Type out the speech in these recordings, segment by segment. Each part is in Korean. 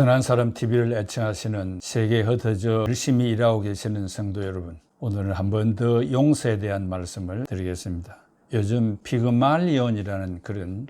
선한 사람 TV를 애청하시는 세계에 흩어져 열심히 일하고 계시는 성도 여러분, 오늘은 한 번 더 용서에 대한 말씀을 드리겠습니다. 요즘 피그말리온이라는 그런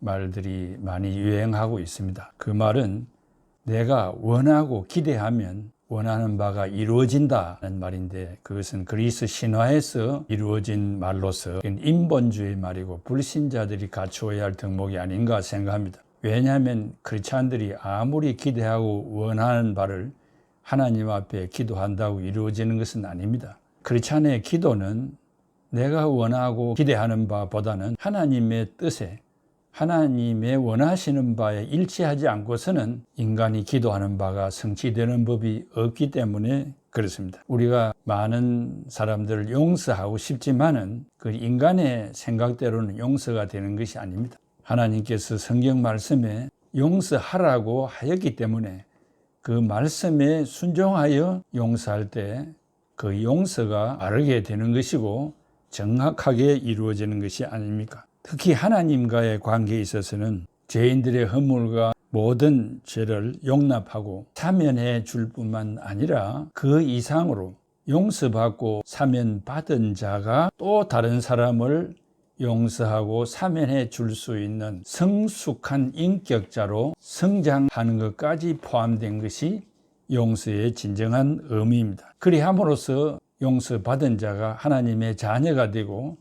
말들이 많이 유행하고 있습니다. 그 말은 내가 원하고 기대하면 원하는 바가 이루어진다는 말인데 그것은 그리스 신화에서 이루어진 말로서 인본주의 말이고 불신자들이 갖추어야 할 덕목이 아닌가 생각합니다. 왜냐하면 크리스찬들이 아무리 기대하고 원하는 바를 하나님 앞에 기도한다고 이루어지는 것은 아닙니다. 크리스찬의 기도는 내가 원하고 기대하는 바보다는 하나님의 뜻에 하나님의 원하시는 바에 일치하지 않고서는 인간이 기도하는 바가 성취되는 법이 없기 때문에 그렇습니다. 우리가 많은 사람들을 용서하고 싶지만은 그 인간의 생각대로는 용서가 되는 것이 아닙니다. 하나님께서 성경 말씀에 용서하라고 하였기 때문에 그 말씀에 순종하여 용서할 때 그 용서가 바르게 되는 것이고 정확하게 이루어지는 것이 아닙니까? 특히 하나님과의 관계에 있어서는 죄인들의 허물과 모든 죄를 용납하고 사면해 줄 뿐만 아니라 그 이상으로 용서받고 사면받은 자가 또 다른 사람을 용서하고 사면해 줄 수 있는 성숙한 인격자로 성장하는 것까지 포함된 것이 용서의 진정한 의미입니다. 그리함으로써 용서받은 자가 하나님의 자녀가 되고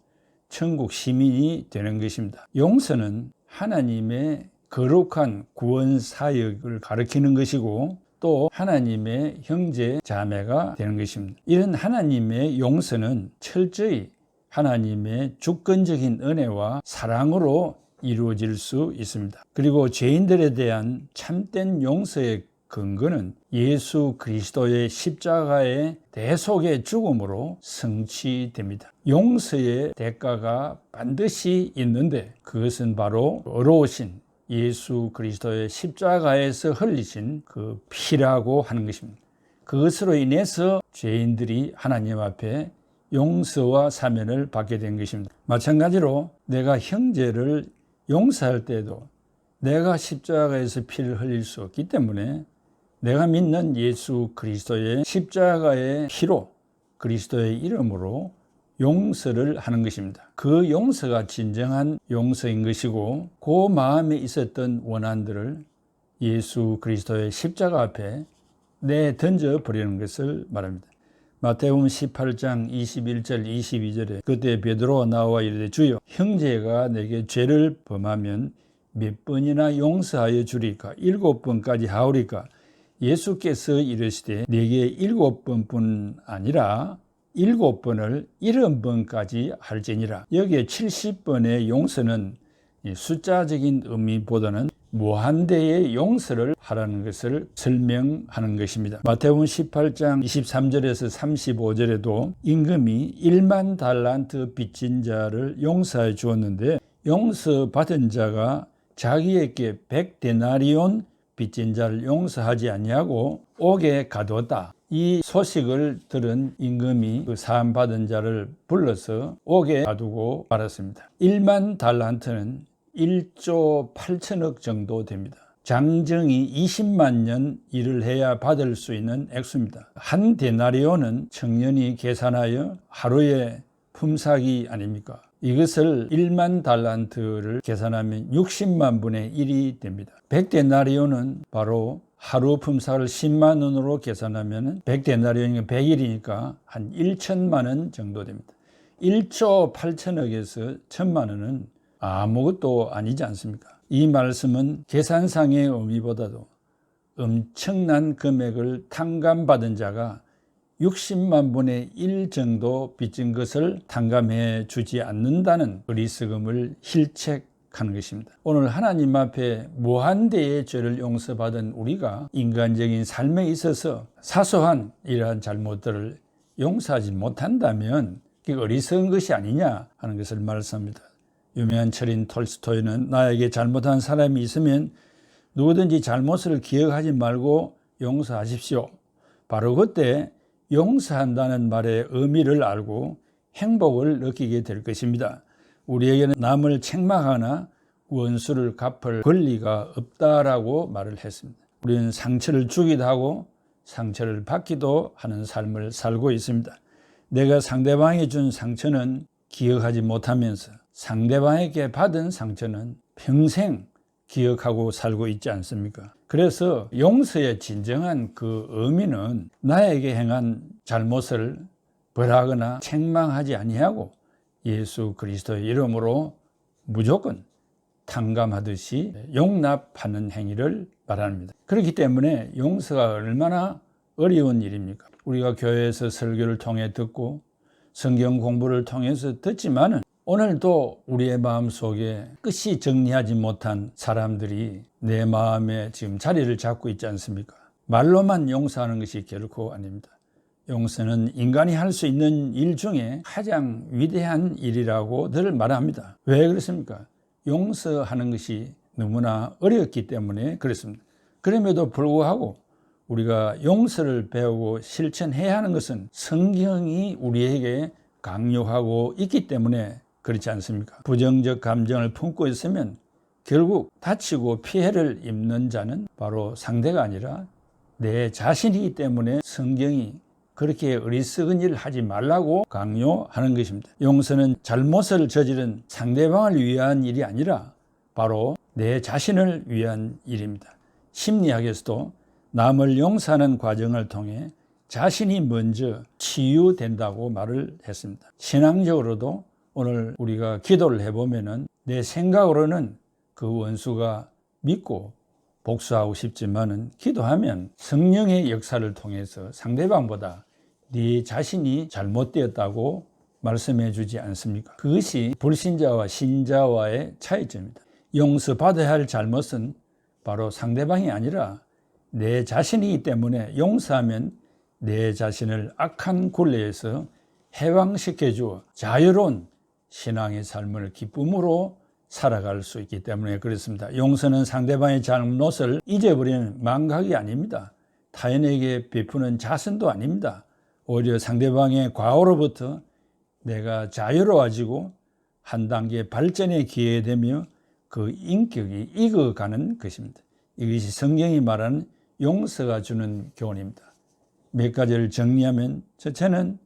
천국 시민이 되는 것입니다. 용서는 하나님의 거룩한 구원 사역을 가리키는 것이고 또 하나님의 형제 자매가 되는 것입니다. 이런 하나님의 용서는 철저히 하나님의 주권적인 은혜와 사랑으로 이루어질 수 있습니다. 그리고 죄인들에 대한 참된 용서의 근거는 예수 그리스도의 십자가의 대속의 죽음으로 성취됩니다. 용서의 대가가 반드시 있는데 그것은 바로 어려우신 예수 그리스도의 십자가에서 흘리신 그 피라고 하는 것입니다. 그것으로 인해서 죄인들이 하나님 앞에 용서와 사면을 받게 된 것입니다. 마찬가지로 내가 형제를 용서할 때도 내가 십자가에서 피를 흘릴 수 없기 때문에 내가 믿는 예수 그리스도의 십자가의 피로 그리스도의 이름으로 용서를 하는 것입니다. 그 용서가 진정한 용서인 것이고 그 마음에 있었던 원한들을 예수 그리스도의 십자가 앞에 내 던져 버리는 것을 말합니다. 마태복음 18장 21절 22절에 그때 베드로가 나와 이르되 주여 형제가 내게 죄를 범하면 몇 번이나 용서하여 주리까? 일곱 번까지 하오리까? 예수께서 이르시되 내게 일곱 번뿐 아니라 일곱 번을 일흔 번까지 할지니라. 여기에 70번의 용서는 숫자적인 의미보다는 무한대의 용서를 하라는 것을 설명하는 것입니다. 마태복음 18장 23절에서 35절에도 임금이 1만 달란트 빚진 자를 용서해 주었는데 용서 받은 자가 자기에게 100데나리온 빚진 자를 용서하지 아니하고 옥에 가두었다. 이 소식을 들은 임금이 그 사함 받은 자를 불러서 옥에 가두고 말았습니다. 1만 달란트는 1조 8천억 정도 됩니다. 장정이 20만 년 일을 해야 받을 수 있는 액수입니다. 한 데나리온은 청년이 계산하여 하루의 품삯이 아닙니까? 이것을 1만 달란트를 계산하면 60만 분의 1이 됩니다. 100데나리온은 바로 하루 품삯을 10만 원으로 계산하면 100데나리온이 100일이니까 한 1천만 원 정도 됩니다. 1조 8천억에서 1천만 원은 아무것도 아니지 않습니까? 이 말씀은 계산상의 의미보다도 엄청난 금액을 탕감받은 자가 60만 분의 1 정도 빚진 것을 탕감해 주지 않는다는 어리석음을 힐책하는 것입니다. 오늘 하나님 앞에 무한대의 죄를 용서받은 우리가 인간적인 삶에 있어서 사소한 이러한 잘못들을 용서하지 못한다면 그게 어리석은 것이 아니냐 하는 것을 말씀합니다. 유명한 철인 톨스토이는 나에게 잘못한 사람이 있으면 누구든지 잘못을 기억하지 말고 용서하십시오. 바로 그때 용서한다는 말의 의미를 알고 행복을 느끼게 될 것입니다. 우리에게는 남을 책망하나 원수를 갚을 권리가 없다라고 말을 했습니다. 우리는 상처를 주기도 하고 상처를 받기도 하는 삶을 살고 있습니다. 내가 상대방이 준 상처는 기억하지 못하면서 상대방에게 받은 상처는 평생 기억하고 살고 있지 않습니까? 그래서 용서의 진정한 그 의미는 나에게 행한 잘못을 벌하거나 책망하지 아니하고 예수 그리스도의 이름으로 무조건 탕감하듯이 용납하는 행위를 말합니다. 그렇기 때문에 용서가 얼마나 어려운 일입니까? 우리가 교회에서 설교를 통해 듣고 성경 공부를 통해서 듣지만은 오늘도 우리의 마음 속에 끝이 정리하지 못한 사람들이 내 마음에 지금 자리를 잡고 있지 않습니까? 말로만 용서하는 것이 결코 아닙니다. 용서는 인간이 할 수 있는 일 중에 가장 위대한 일이라고 늘 말합니다. 왜 그렇습니까? 용서하는 것이 너무나 어렵기 때문에 그렇습니다. 그럼에도 불구하고 우리가 용서를 배우고 실천해야 하는 것은 성경이 우리에게 강요하고 있기 때문에 그렇지 않습니까? 부정적 감정을 품고 있으면 결국 다치고 피해를 입는 자는 바로 상대가 아니라 내 자신이기 때문에 성경이 그렇게 어리석은 일을 하지 말라고 강요하는 것입니다. 용서는 잘못을 저지른 상대방을 위한 일이 아니라 바로 내 자신을 위한 일입니다. 심리학에서도 남을 용서하는 과정을 통해 자신이 먼저 치유된다고 말을 했습니다. 신앙적으로도 오늘 우리가 기도를 해보면은 내 생각으로는 그 원수가 믿고 복수하고 싶지만은 기도하면 성령의 역사를 통해서 상대방보다 네 자신이 잘못되었다고 말씀해 주지 않습니까? 그것이 불신자와 신자와의 차이점입니다. 용서받아야 할 잘못은 바로 상대방이 아니라 내 자신이기 때문에 용서하면 내 자신을 악한 굴레에서 해방시켜 주어 자유로운 신앙의 삶을 기쁨으로 살아갈 수 있기 때문에 그렇습니다. 용서는 상대방의 잘못을 잊어버리는 망각이 아닙니다. 타인에게 베푸는 자선도 아닙니다. 오히려 상대방의 과오로부터 내가 자유로워지고 한 단계 발전의 기회 되며 그 인격이 익어가는 것입니다. 이것이 성경이 말하는 용서가 주는 교훈입니다. 몇 가지를 정리하면 첫째는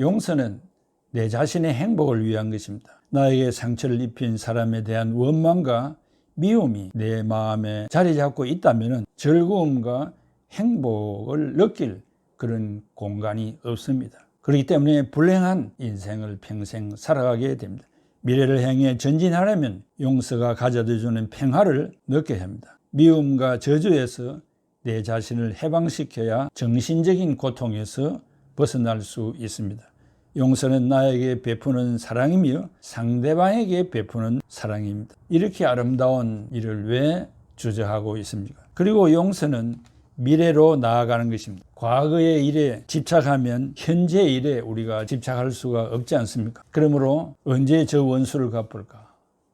용서는 내 자신의 행복을 위한 것입니다. 나에게 상처를 입힌 사람에 대한 원망과 미움이 내 마음에 자리 잡고 있다면 즐거움과 행복을 느낄 그런 공간이 없습니다. 그렇기 때문에 불행한 인생을 평생 살아가게 됩니다. 미래를 향해 전진하려면 용서가 가져다 주는 평화를 느껴야 합니다. 미움과 저주에서 내 자신을 해방시켜야 정신적인 고통에서 벗어날 수 있습니다. 용서는 나에게 베푸는 사랑이며 상대방에게 베푸는 사랑입니다. 이렇게 아름다운 일을 왜 주저하고 있습니까? 그리고 용서는 미래로 나아가는 것입니다. 과거의 일에 집착하면 현재의 일에 우리가 집착할 수가 없지 않습니까? 그러므로 언제 저 원수를 갚을까?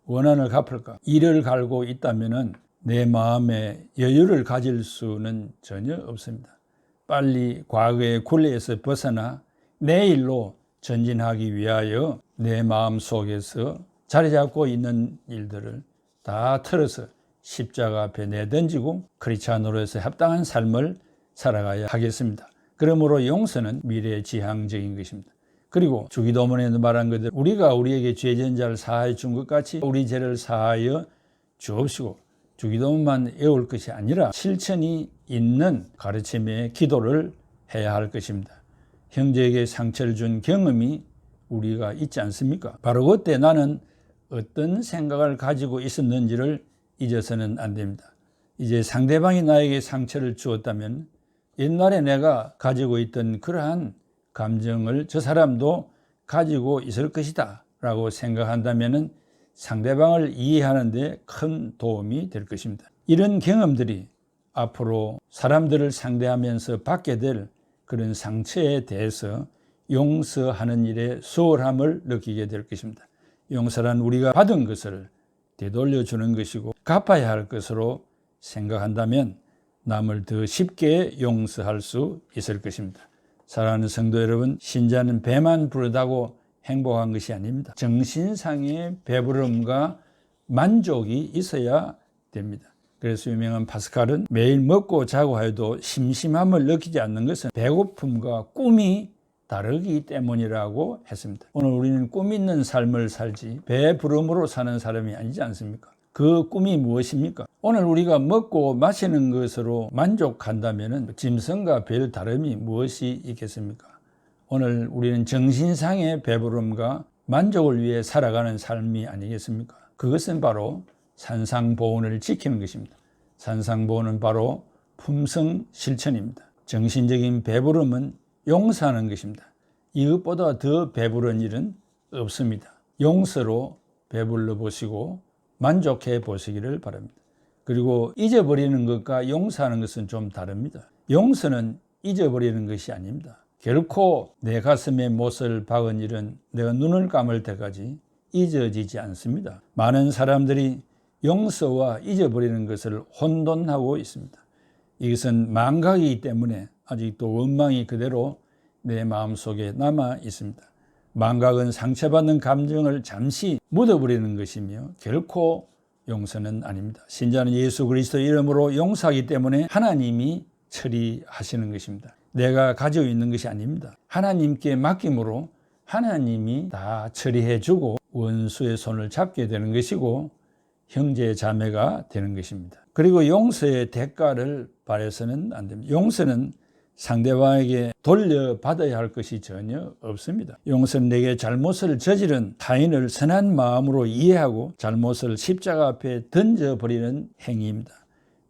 원한을 갚을까? 일을 갈고 있다면 내 마음에 여유를 가질 수는 전혀 없습니다. 빨리 과거의 굴레에서 벗어나 내일로 전진하기 위하여 내 마음 속에서 자리 잡고 있는 일들을 다 틀어서 십자가 앞에 내던지고 크리스찬으로서 합당한 삶을 살아가야 하겠습니다. 그러므로 용서는 미래 지향적인 것입니다. 그리고 주기도문에도 말한 것들 우리가 우리에게 죄진 자를 사하여 준 것 같이 우리 죄를 사하여 주옵시고 주기도문만 외울 것이 아니라 실천이 있는 가르침의 기도를 해야 할 것입니다. 형제에게 상처를 준 경험이 우리가 있지 않습니까? 바로 그때 나는 어떤 생각을 가지고 있었는지를 잊어서는 안 됩니다. 이제 상대방이 나에게 상처를 주었다면 옛날에 내가 가지고 있던 그러한 감정을 저 사람도 가지고 있을 것이다 라고 생각한다면 상대방을 이해하는데 큰 도움이 될 것입니다. 이런 경험들이 앞으로 사람들을 상대하면서 받게 될 그런 상처에 대해서 용서하는 일에 수월함을 느끼게 될 것입니다. 용서란 우리가 받은 것을 되돌려 주는 것이고 갚아야 할 것으로 생각한다면 남을 더 쉽게 용서할 수 있을 것입니다. 사랑하는 성도 여러분, 신자는 배만 부르다고 행복한 것이 아닙니다. 정신상의 배부름과 만족이 있어야 됩니다. 그래서 유명한 파스칼은 매일 먹고 자고 해도 심심함을 느끼지 않는 것은 배고픔과 꿈이 다르기 때문이라고 했습니다. 오늘 우리는 꿈 있는 삶을 살지 배부름으로 사는 사람이 아니지 않습니까? 그 꿈이 무엇입니까? 오늘 우리가 먹고 마시는 것으로 만족한다면 짐승과 별 다름이 무엇이 있겠습니까? 오늘 우리는 정신상의 배부름과 만족을 위해 살아가는 삶이 아니겠습니까? 그것은 바로 산상보온을 지키는 것입니다. 산상보온은 바로 품성 실천입니다. 정신적인 배부름은 용서하는 것입니다. 이것보다 더 배부른 일은 없습니다. 용서로 배불러 보시고 만족해 보시기를 바랍니다. 그리고 잊어버리는 것과 용서하는 것은 좀 다릅니다. 용서는 잊어버리는 것이 아닙니다. 결코 내 가슴에 못을 박은 일은 내가 눈을 감을 때까지 잊어지지 않습니다. 많은 사람들이 용서와 잊어버리는 것을 혼돈하고 있습니다. 이것은 망각이기 때문에 아직도 원망이 그대로 내 마음속에 남아 있습니다. 망각은 상처받는 감정을 잠시 묻어버리는 것이며 결코 용서는 아닙니다. 신자는 예수 그리스도 이름으로 용서하기 때문에 하나님이 처리하시는 것입니다. 내가 가지고 있는 것이 아닙니다. 하나님께 맡김으로 하나님이 다 처리해 주고 원수의 손을 잡게 되는 것이고 형제 자매가 되는 것입니다. 그리고 용서의 대가를 바래서는 안 됩니다. 용서는 상대방에게 돌려받아야 할 것이 전혀 없습니다. 용서는 내게 잘못을 저지른 타인을 선한 마음으로 이해하고 잘못을 십자가 앞에 던져버리는 행위입니다.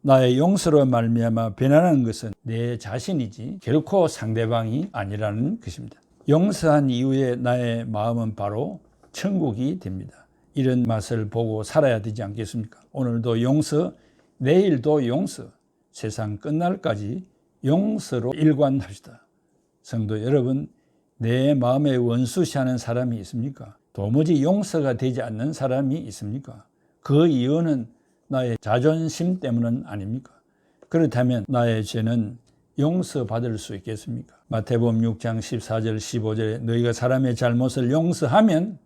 나의 용서로 말미암아 변하는 것은 내 자신이지 결코 상대방이 아니라는 것입니다. 용서한 이후에 나의 마음은 바로 천국이 됩니다. 이런 맛을 보고 살아야 되지 않겠습니까? 오늘도 용서, 내일도 용서, 세상 끝날까지 용서로 일관합시다. 성도 여러분, 내 마음에 원수시하는 사람이 있습니까? 도무지 용서가 되지 않는 사람이 있습니까? 그 이유는 나의 자존심 때문은 아닙니까? 그렇다면 나의 죄는 용서받을 수 있겠습니까? 마태복음 6장 14절 15절에 너희가 사람의 잘못을 용서하면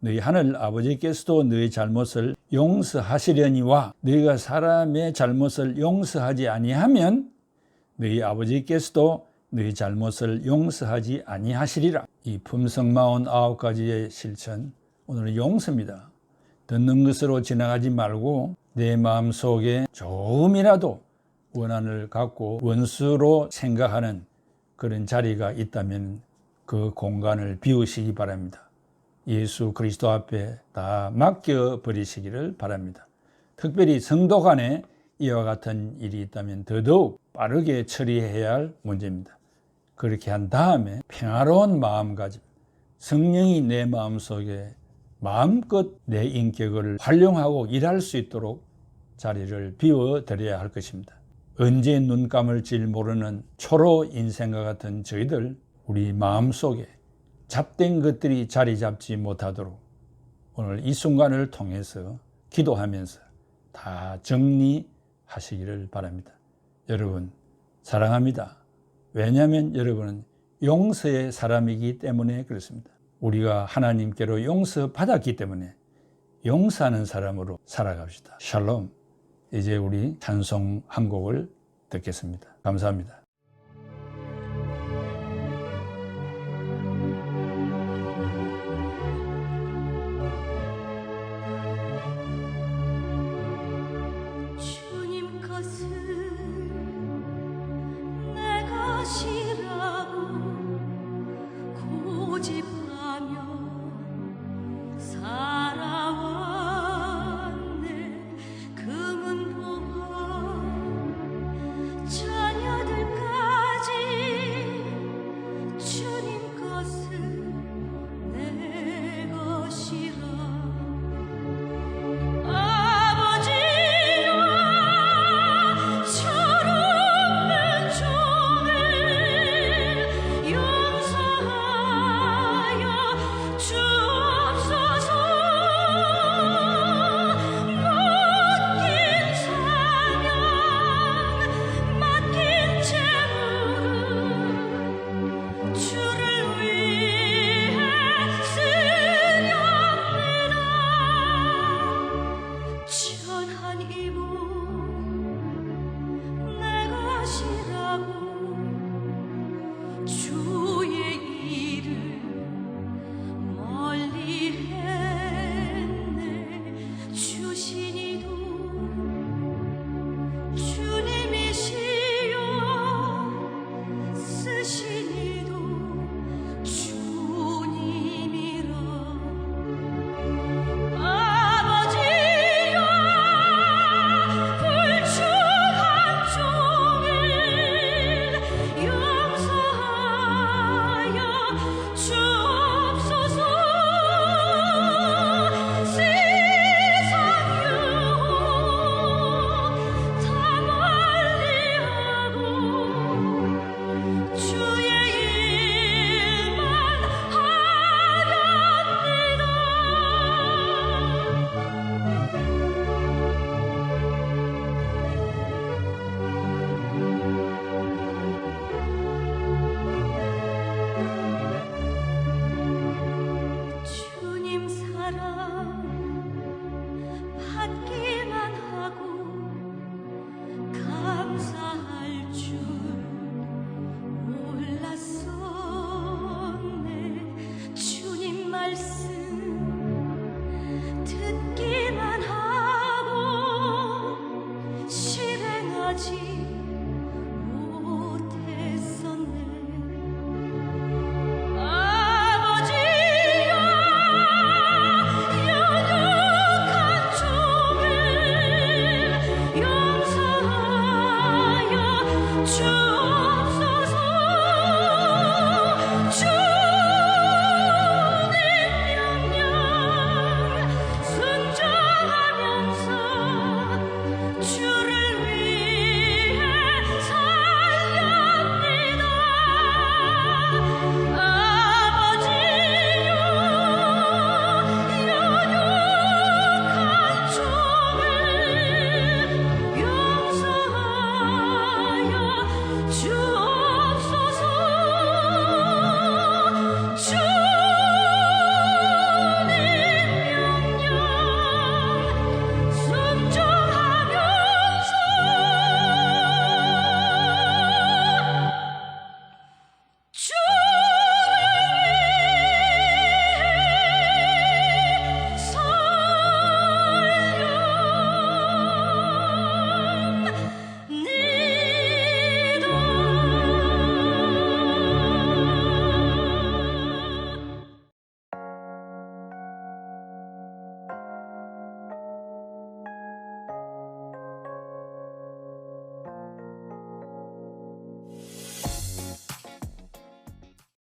너희 하늘 아버지께서도 너희 잘못을 용서하시려니와 너희가 사람의 잘못을 용서하지 아니하면 너희 아버지께서도 너희 잘못을 용서하지 아니하시리라. 이 품성마운 아홉 가지의 실천 오늘은 용서입니다. 듣는 것으로 지나가지 말고 내 마음 속에 조금이라도 원한을 갖고 원수로 생각하는 그런 자리가 있다면 그 공간을 비우시기 바랍니다. 예수 그리스도 앞에 다 맡겨 버리시기를 바랍니다. 특별히 성도 간에 이와 같은 일이 있다면 더더욱 빠르게 처리해야 할 문제입니다. 그렇게 한 다음에 평화로운 마음가짐, 성령이 내 마음속에 마음껏 내 인격을 활용하고 일할 수 있도록 자리를 비워 드려야 할 것입니다. 언제 눈 감을지 모르는 초로 인생과 같은 저희들 우리 마음속에 잡된 것들이 자리 잡지 못하도록 오늘 이 순간을 통해서 기도하면서 다 정리하시기를 바랍니다. 여러분 사랑합니다. 왜냐하면 여러분은 용서의 사람이기 때문에 그렇습니다. 우리가 하나님께로 용서받았기 때문에 용서하는 사람으로 살아갑시다. 샬롬. 이제 우리 찬송 한 곡을 듣겠습니다. 감사합니다. 집 gelsin.